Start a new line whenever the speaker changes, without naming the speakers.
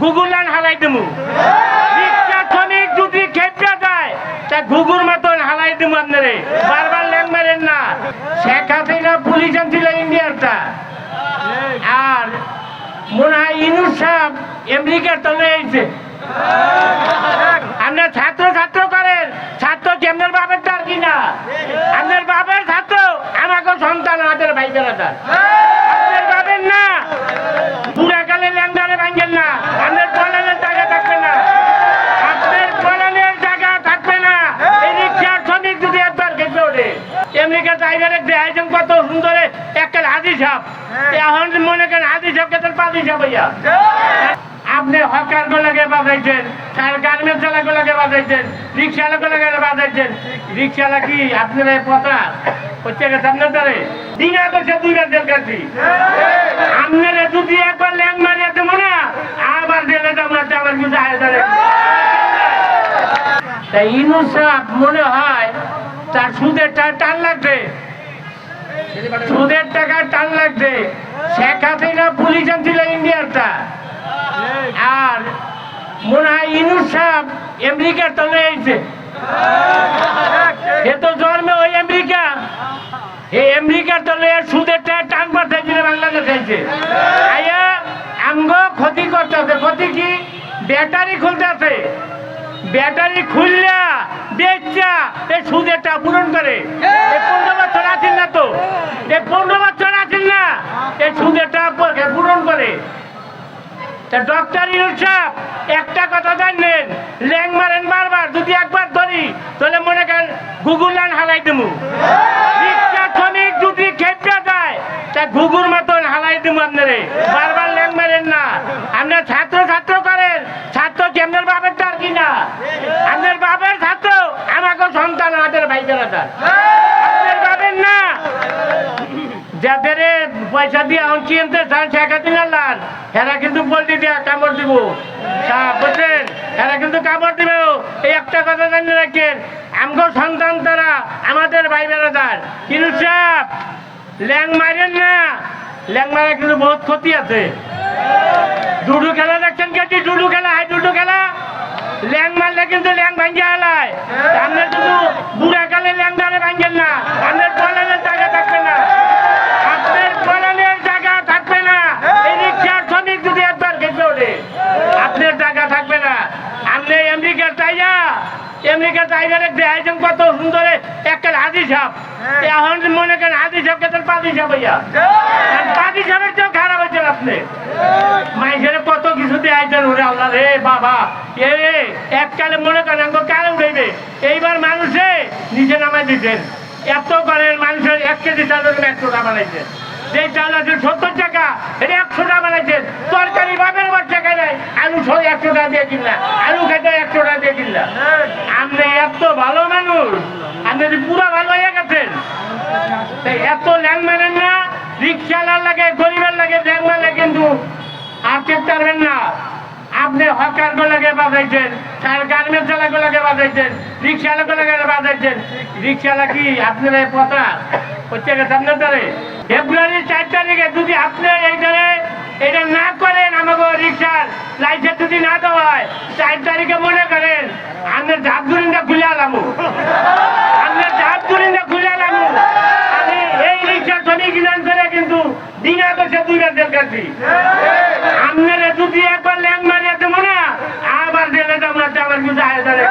করেন Google line হালাই দেবো রিক্সা, শ্রমিক যদি খেপে যায়, তা ঘুঘুর মতন হালাই দেবো আপনারে। বারবার ল্যাং মারেন না। শেখ হাসিনা পুলিশ আনছিল ইন্ডিয়ারটা। আর মনে হয় ইনুস সাহেব আমেরিকার তলে এইছে আপনার ছাত্র ছাত্র করেন। ছাত্র কেমনের বাপের তার কিনা? আপনার বাপের ছাত্র আমাকে সন্তান, আমাদের ভাই বেড়াতার আপনার বাপের না। বুড়াকালে ল্যাংডারে ভাঙেন না আপনার পলানের জায়গা থাকবে না আপনার পলানের জায়গা থাকবে না এই রিক্সার শ্রমিক যদি একবার গেছে ওঠে আমেরিকা ড্রাইভারের দেখাইছেন কত সুন্দরে একটা হাজি সাপ এখন মনে করেন হাজি সাপকে তার পাতি সাপ হইয়া। আপনি হকার গুলোকে বাজাইছেন সার গার্মেন্টস গুলোকে বাজাইছেন রিক্সাওয়ালা গুলোকে বাজাইছেন। রিক্সাওয়ালা কি আপনার পথা? হচ্ছে গেছে আপনার দ্বারে দিন দুই রাজ্যের কাছে আপনারা যদি একবার ল্যাং মারিয়ে দেবো না আবার জেলে যাব না আমার কিছু আয় তাই ইনুসাফ মনে হয় তার সুদের টাকা টান লাগবে। সুদের টাকা টান লাগবে। শেখ হাসিনা পুলিশ আনছিল ইন্ডিয়ারটা। আর মনে হয় ইনুস সাহেব আমেরিকার তলে এইছে এ তো জন্মে ওই আমেরিকা। এই আমেরিকার তলে সুদের টাকা টান পাঠাইছিল বাংলাদেশ আইছে। আয়া আমগো ক্ষতি করতেছে ক্ষতি কি? ব্যাটারি খুলতেছে ব্যাটারি খুললা বেচা এই সুদেরটা পূরণ করে। এই পনেরো বছর আছেন না তো? এই পনেরো বছর আছেন না? এই সুদেরটা পূরণ করে। তা ডক্টর সাহেব, একটা কথা জানলেন, ল্যাং মারেন বারবার, যদি একবার ধরি, তাহলে মনে করেন গুগল লাইন হালাই দেবো শ্রমিক যদি যায়, তা মতন দেবো আপনারে। বারবার ল্যাং মারেন না আপনার ছাত্র ছাত্র করেন ছাত্র কেমনের বাপের তার কিনা আপনার বাপের ছাত্র, আমাকে সন্তান, আমাদের ভাই বেড়াতার আপনার বাপের না। যাদের পয়সা দিয়ে এখন কিনতে চান শেখা দিন আল্লাহ এরা কিন্তু পোল্ট্রি দিয়ে কামড় দিব। কিন্তু কামড় দিবে। এই একটা কথা জানিয়ে রাখেন আমগো সন্তান তারা আমাদের ভাই বেড়াদার কিন্তু সাপ, ল্যাং মারেন না। ল্যাং মারা কিন্তু বহুত ক্ষতি আছে। ডুডু খেলা দেখছেন কে? ডুডু খেলা, হাই ডুডু খেলা। ল্যাং মারলে কিন্তু ল্যাং ভাঙ্গিয়া হালায়। আপনার শুধু বুড়া কালে ল্যাং ধরে ভাঙ্গেন না। আপনার পলানের জায়গা থাকবে না। আপনার পলানের জায়গা থাকবে না। এই রিক্সার শ্রমিক যদি একবার গেছে ওঠে আপনার জায়গা থাকবে না। আপনি আমেরিকার টাইয়া আমেরিকার টাইগারের দেখাইছেন কত সুন্দরে একটা হাজি সাপ। এখন মনে করেন হাজি সাপকে তার পাতি সাপ হইয়া। পাতি সাপের আপনি মাইসের কত কিছু দেখাইছেন ওরে আল্লাহ রে, বাবা। এ এককালে মনে করেন আমাকে উঠাইবে এইবার মানুষে নিজে নামাই দিচ্ছেন এত করেন মানুষের এক কেজি চালের একশো টাকা বানাইছেন যে চাল আছে সত্তর টাকা এটা একশো টাকা বানাইছেন তরকারি বাপের বাচ্চা খাই নাই আলু সব একশো টাকা দিয়ে কিনলা, আলু খেতে একশো টাকা দিয়ে কিনলা। আপনি এত ভালো মানুষ, আপনি পুরো ভালো হয়ে গেছেন এত ল্যাং মারেন না। রিক্সাওয়ালার লাগে, গরিবের লাগে মারলে কিন্তু আর চেক পারবেন না। আপনি হকার গুলোকে বাজাইছেন সার গার্মেন্টস গুলোকে বাজাইছেন রিক্সাওয়ালা গুলোকে বাজাইছেন। রিক্সাওয়ালা কি আপনার পথা? হচ্ছে আপনার দ্বারে ফেব্রুয়ারির চার তারিখে যদি আপনি এই দ্বারে এটা না করেন, আমাকে রিক্সার লাইসেন্স যদি না দেওয়া হয়, চার তারিখে মনে করেন, আপনার ঝাপ দুরিনটা খুলে আলাম। ঝাপ দুরিনটা খুলে আলাম। আমি এই রিক্সার শ্রমিক দিন আগে সে দুই রাজ্যের কাছে। আপনারা যদি একবার ল্যাং মারিয়া দেবো না আবার জেলে যাব না আবার কিছু আয় দাঁড়ে